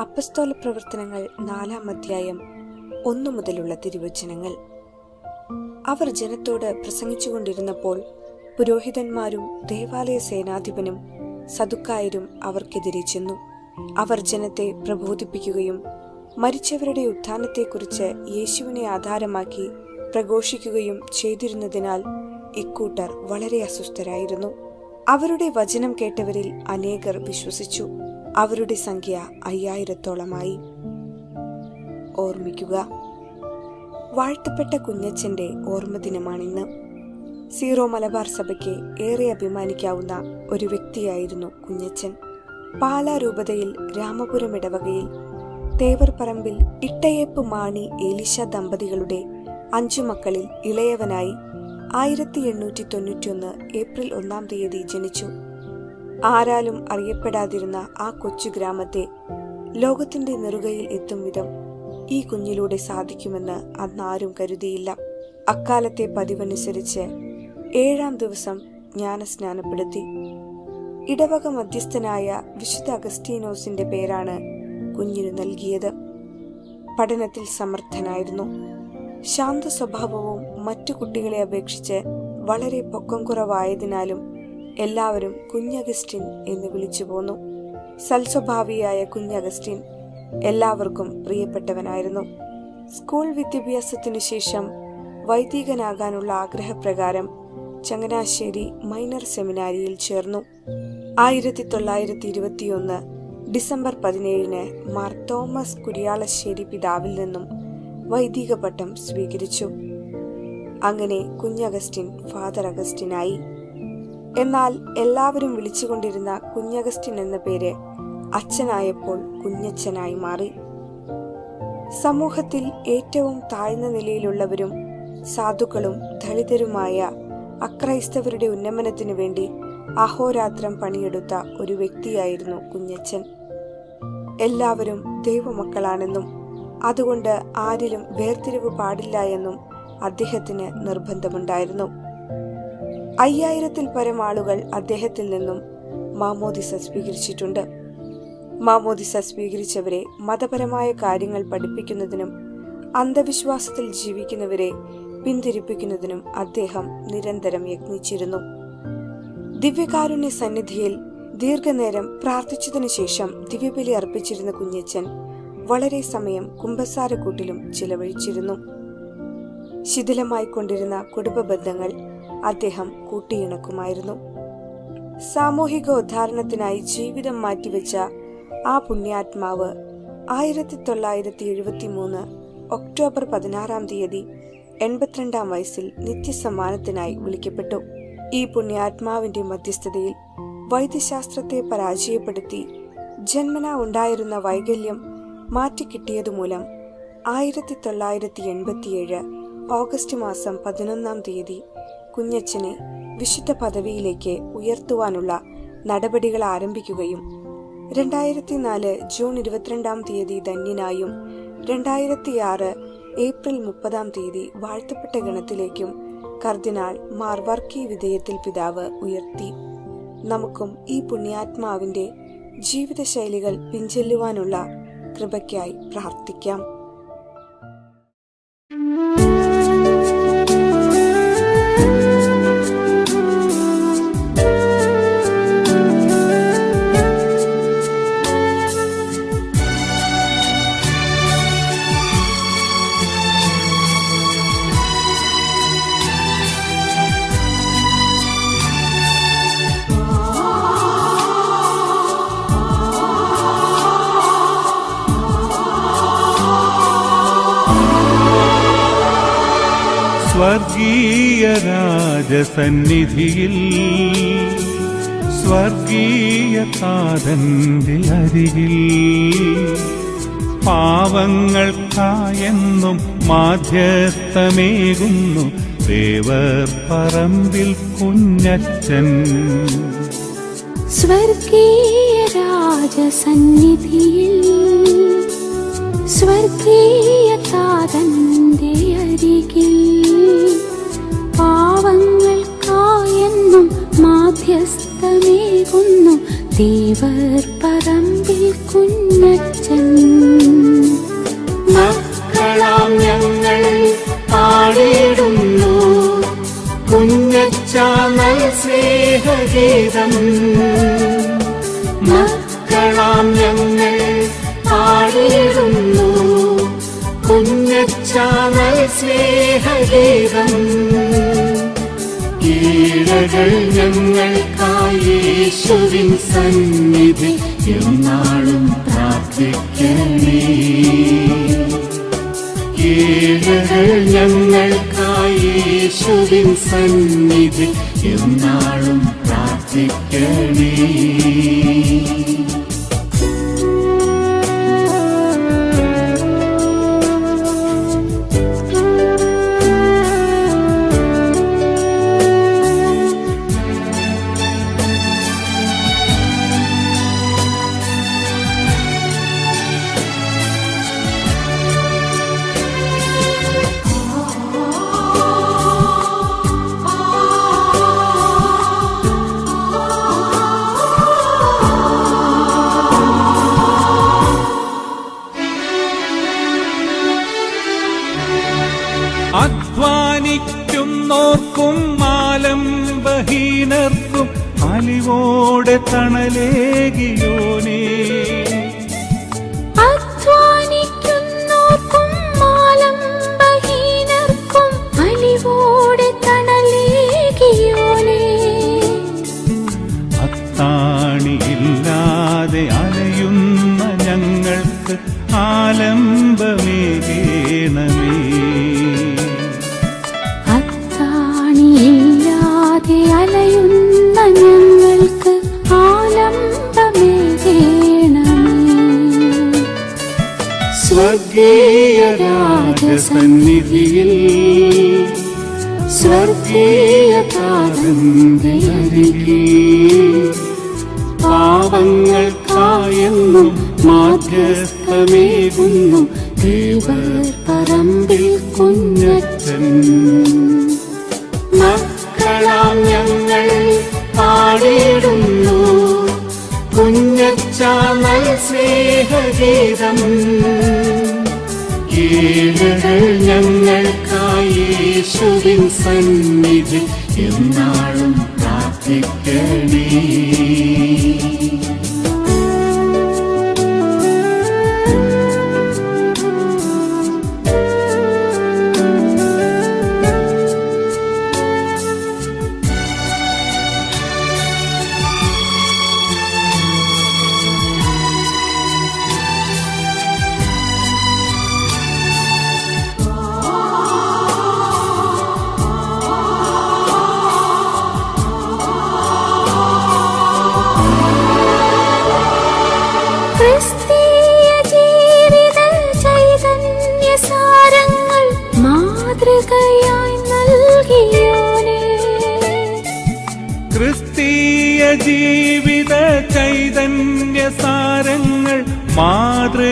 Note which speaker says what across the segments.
Speaker 1: അപ്പസ്തോല പ്രവർത്തനങ്ങൾ നാലാം അധ്യായം ഒന്നു മുതലുള്ള തിരുവചനങ്ങൾ. അവർ ജനത്തോട് പ്രസംഗിച്ചുകൊണ്ടിരുന്നപ്പോൾ പുരോഹിതന്മാരും ദേവാലയ സേനാധിപനും സതുക്കായരും അവർക്കെതിരെ ചെന്നു. അവർ ജനത്തെ പ്രബോധിപ്പിക്കുകയും മരിച്ചവരുടെ ഉത്ഥാനത്തെക്കുറിച്ച് യേശുവിനെ ആധാരമാക്കി പ്രഘോഷിക്കുകയും ചെയ്തിരുന്നതിനാൽ ഇക്കൂട്ടർ വളരെ അസ്വസ്ഥരായിരുന്നു. അവരുടെ വചനം കേട്ടവരിൽ അനേകർ വിശ്വസിച്ചു. അവരുടെ സംഖ്യ അയ്യായിരത്തോളമായി. ഓർമ്മിക്കുക വാഴ്ത്തപ്പെട്ട കുഞ്ഞച്ചന്റെ ഓർമ്മദിനമാണിന്ന്. സീറോ മലബാർ സഭയ്ക്ക് ഏറെ അഭിമാനിക്കാവുന്ന ഒരു വ്യക്തിയായിരുന്നു കുഞ്ഞച്ചൻ പാലാ രൂപതയിൽ രാമപുരം ഇടവകയിൽ തേവർപറമ്പിൽ ഇട്ടയേപ്പ് മാണി ഏലിശ ദമ്പതികളുടെ അഞ്ചു മക്കളിൽ ഇളയവനായി ആയിരത്തി എണ്ണൂറ്റി തൊണ്ണൂറ്റിയൊന്ന് ഏപ്രിൽ ഒന്നാം തീയതി ജനിച്ചു. ആരാലും അറിയപ്പെടാതിരുന്ന ആ കൊച്ചു ഗ്രാമത്തെ ലോകത്തിന്റെ നെറുകയിൽ എത്തും വിധം ഈ കുഞ്ഞിലൂടെ സാധിക്കുമെന്ന് അന്ന് ആരും കരുതിയില്ല. അക്കാലത്തെ പതിവനുസരിച്ച് ഏഴാം ദിവസം ജ്ഞാനസ്നാനപ്പെടുത്തി. ഇടവക മധ്യസ്ഥനായ വിശുദ്ധ അഗസ്റ്റീനോസിന്റെ പേരാണ് കുഞ്ഞിനു നൽകിയത്. പഠനത്തിൽ സമർത്ഥനായിരുന്നു. ശാന്ത സ്വഭാവവും മറ്റു കുട്ടികളെ അപേക്ഷിച്ച് വളരെ പൊക്കം കുറവായതിനാലും എല്ലാവരും കുഞ്ഞഗസ്റ്റിൻ എന്ന് വിളിച്ചു പോന്നു. സൽസ്വഭാവിയായ കുഞ്ഞഗസ്റ്റിൻ എല്ലാവർക്കും പ്രിയപ്പെട്ടവനായിരുന്നു. സ്കൂൾ വിദ്യാഭ്യാസത്തിനു ശേഷം വൈദികനാകാനുള്ള ആഗ്രഹപ്രകാരം ചങ്ങനാശ്ശേരി മൈനർ സെമിനാരിയിൽ ചേർന്നു. ആയിരത്തി തൊള്ളായിരത്തി ഇരുപത്തിയൊന്ന് ഡിസംബർ പതിനേഴിന് മാർ തോമസ് കുരിയാളശ്ശേരി പിതാവിൽ നിന്നും വൈദിക പട്ടം സ്വീകരിച്ചു. അങ്ങനെ കുഞ്ഞഗസ്റ്റിൻ ഫാദർ അഗസ്റ്റിനായി. എന്നാൽ എല്ലാവരും വിളിച്ചുകൊണ്ടിരുന്ന കുഞ്ഞഗസ്റ്റിൻ എന്ന പേര് അച്ഛനായപ്പോൾ കുഞ്ഞച്ഛനായി മാറി. സമൂഹത്തിൽ ഏറ്റവും താഴ്ന്ന നിലയിലുള്ളവരും സാധുക്കളും ദളിതരുമായ അക്രൈസ്തവരുടെ ഉന്നമനത്തിനു വേണ്ടി അഹോരാത്രം പണിയെടുത്ത ഒരു വ്യക്തിയായിരുന്നു കുഞ്ഞച്ഛൻ. എല്ലാവരും ദൈവമക്കളാണെന്നും അതുകൊണ്ട് ആരിലും വേർതിരിവ് പാടില്ല എന്നും അദ്ദേഹത്തിന് നിർബന്ധമുണ്ടായിരുന്നു. അയ്യായിരത്തിൽ പരം ആളുകൾ അദ്ദേഹത്തിൽ നിന്നും മാമോദിസ സ്വീകരിച്ചിട്ടുണ്ട്. മാമോദിസ സ്വീകരിച്ചവരെ മതപരമായ കാര്യങ്ങൾ പഠിപ്പിക്കുന്നതിനും അന്ധവിശ്വാസത്തിൽ ജീവിക്കുന്നവരെ പിന്തിരിപ്പിക്കുന്നതിനും അദ്ദേഹം നിരന്തരം യത്നിച്ചിരുന്നു. ദിവ്യകാരുണ്യ സന്നിധിയിൽ ദീർഘനേരം പ്രാർത്ഥിച്ചതിനു ശേഷം ദിവ്യബലി അർപ്പിച്ചിരുന്ന കുഞ്ഞച്ചൻ വളരെ സമയം കുമ്പസാരക്കൂട്ടിലും ചിലവഴിച്ചിരുന്നു. ശിഥിലമായിക്കൊണ്ടിരുന്ന കുടുംബ ബന്ധങ്ങൾ അദ്ദേഹം കൂട്ടിയിണക്കുമായിരുന്നു. സാമൂഹിക ഉദ്ധാരണത്തിനായി ജീവിതം മാറ്റിവെച്ച ആ പുണ്യാത്മാവ് ആയിരത്തി തൊള്ളായിരത്തി എഴുപത്തി മൂന്ന് ഒക്ടോബർ പതിനാറാം തീയതി എൺപത്തിരണ്ടാം വയസ്സിൽ നിത്യസമ്മാനത്തിനായി വിളിക്കപ്പെട്ടു. ഈ പുണ്യാത്മാവിന്റെ മധ്യസ്ഥതയിൽ വൈദ്യശാസ്ത്രത്തെ പരാജയപ്പെടുത്തി ജന്മന ഉണ്ടായിരുന്ന വൈകല്യം മാറ്റിക്കിട്ടിയതുമൂലം ആയിരത്തി തൊള്ളായിരത്തി എൺപത്തിയേഴ് ഓഗസ്റ്റ് മാസം പതിനൊന്നാം തീയതി കുഞ്ഞച്ചനെ വിശുദ്ധ പദവിയിലേക്ക് ഉയർത്തുവാനുള്ള നടപടികൾ ആരംഭിക്കുകയും രണ്ടായിരത്തി നാല് ജൂൺ ഇരുപത്തിരണ്ടാം തീയതി ധന്യനായും രണ്ടായിരത്തി ആറ് ഏപ്രിൽ മുപ്പതാം തീയതി വാഴ്ത്തപ്പെട്ട ഗണത്തിലേക്കും കർദിനാൾ മാർ വർക്കി വിധേയത്തിൽ പിതാവ് ഉയർത്തി. നമുക്കും ഈ പുണ്യാത്മാവിന്റെ ജീവിതശൈലികൾ പിഞ്ചെല്ലുവാനുള്ള കൃപയ്ക്കായി പ്രാർത്ഥിക്കാം.
Speaker 2: സ്വർഗീയ രാജസന്നിധിയിൽ സ്വർഗീയ താതന്റെ അരികിൽ പാവങ്ങൾക്കായെന്നും മാധ്യസ്ഥമേകുന്നു ദേവർ പറമ്പിൽ കുഞ്ഞച്ചൻ
Speaker 3: സ്വർഗീയ രാജസന്നിധിയിൽ സ്വർഗീയ താതന്റെ അരികിൽ മധ്യസ്ഥമേകുന്നു ദേവർ പറമ്പിൽ കുഞ്ഞച്ചൻ
Speaker 4: മക്കളാം ഞങ്ങൾ പാടിയിടുന്നു കുഞ്ഞച്ചാമൽ സ്നേഹഗീതം. മക്കളാം ഞങ്ങൾ പാടിയിടുന്നു കുഞ്ഞച്ചാമൽ സ്നേഹഗീതം. കീഴകൾ ഞങ്ങൾക്കായി യേശുവിൻ സന്നിധി എന്നാളും പ്രാർത്ഥിക്കണേ കീഴകൾ ഞങ്ങൾക്കായി യേശുവിൻ സന്നിധി എന്നാളും പ്രാർത്ഥിക്കണേ
Speaker 2: അധ്വാനിക്കുന്നോർക്കും ആലംബഹീനർക്കും അലിവോടെ തണലേകിയോനേ.
Speaker 3: അധ്വാനിക്കുന്നോർക്കും മാലംബഹീനർക്കും അലിവോടെ തണലേകിയോനേ.
Speaker 2: അത്താണിയില്ലാതെ അലയുന്ന ഞങ്ങൾക്ക് ആലംബമേകേണമേ.
Speaker 4: സ്വർഗീയ രാജസന്നിധിയിൽ സ്വർഗീയ താതന്റെ അരികിൽ പാവങ്ങൾക്കായെന്നും മാധ്യസ്ഥമേകുന്നു പറമ്പിൽ കുഞ്ഞച്ചൻ മക്കളാം ഞങ്ങൾ പാടിയിടുന്നു കുഞ്ഞച്ചാമൽ സ്നേഹഗീതം. കീഴകൾ ഞങ്ങൾക്കായി യേശുവിൻ സന്നിധി എന്നാളും പ്രാർത്ഥിക്കണേ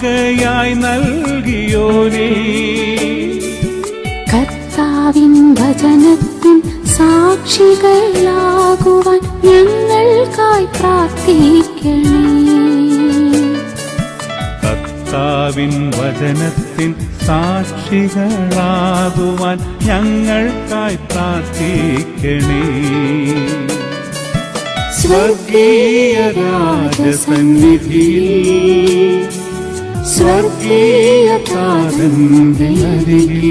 Speaker 3: മാതൃകയായി നൽകിയോനേ. കർത്താവിൻ വചനത്തിൻ സാക്ഷികളാകുവാൻ ഞങ്ങൾക്കായി പ്രാർത്ഥിക്കണേ
Speaker 2: കർത്താവിൻ വചനത്തിൻ സാക്ഷികളാകുവാൻ ഞങ്ങൾക്കായി പ്രാർത്ഥിക്കണേ
Speaker 4: സ്വർഗീയ രാജസന്നിധിയിൽ സ്വർഗീയ താതന്റെ അരികിൽ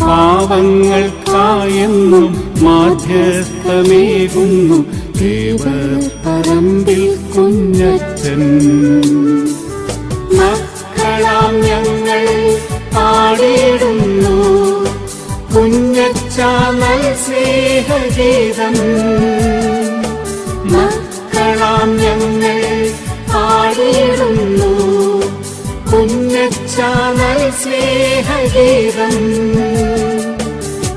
Speaker 4: പാവങ്ങൾക്കായെന്നും മാധ്യസ്ഥമേകുന്നു ദേവർ പറമ്പിൽ കുഞ്ഞച്ചൻ മക്കളാം ഞങ്ങൾ പാടിയിടുന്നു കുഞ്ഞച്ചാമൽ സ്നേഹഗീതം. കുഞ്ഞച്ചാമൽ സ്നേഹഗീതം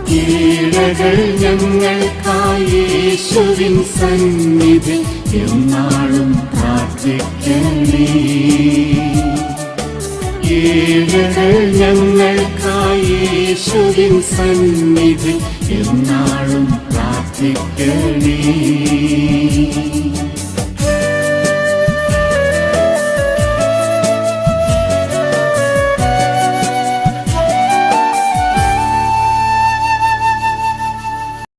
Speaker 4: കീഴകൾ ഞങ്ങൾക്കായി യേശുവിൻ സന്നിധി എന്നാളും പ്രാർത്ഥിക്കണേ കീഴകൾ ഞങ്ങൾക്കായി യേശുവിൻ സന്നിധി എന്നാളും പ്രാർത്ഥിക്കണേ